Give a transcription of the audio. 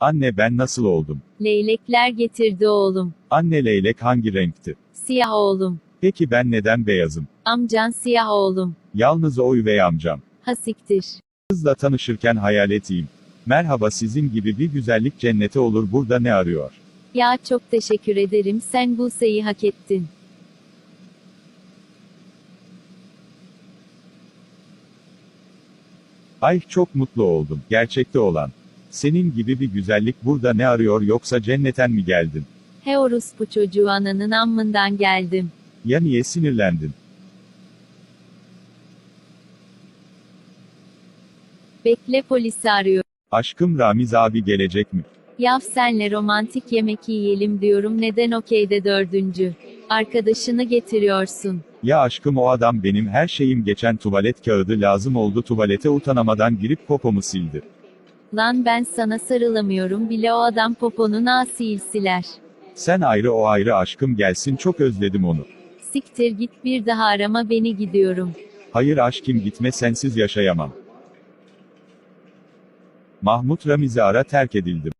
Anne ben nasıl oldum? Leylekler getirdi oğlum. Anne leylek hangi renkti? Siyah oğlum. Peki ben neden beyazım? Amcan siyah oğlum. Yalnız o üvey amcam. Hasiktir. Kızla tanışırken hayal eteyim. Merhaba sizin gibi bir güzellik cenneti olur burada ne arıyor? Ya çok teşekkür ederim sen Buse'yi hak ettin. Ay çok mutlu oldum. Gerçekte olan. Senin gibi bir güzellik burada ne arıyor yoksa cennetten mi geldin? He orospu çocuğu ananın ammından geldim. Ya niye sinirlendin? Bekle polisi arıyor. Aşkım Ramiz abi gelecek mi? Yav senle romantik yemek yiyelim diyorum neden okeyde dördüncü. Arkadaşını getiriyorsun. Ya aşkım o adam benim her şeyim geçen tuvalet kağıdı lazım oldu tuvalete utanamadan girip popomu sildi. Lan ben sana sarılamıyorum bile o adam poponun asil siler. Sen ayrı o ayrı aşkım gelsin çok özledim onu. Siktir git bir daha arama beni gidiyorum. Hayır aşkım gitme sensiz yaşayamam. Mahmut Ramiz'i ara terk edildim.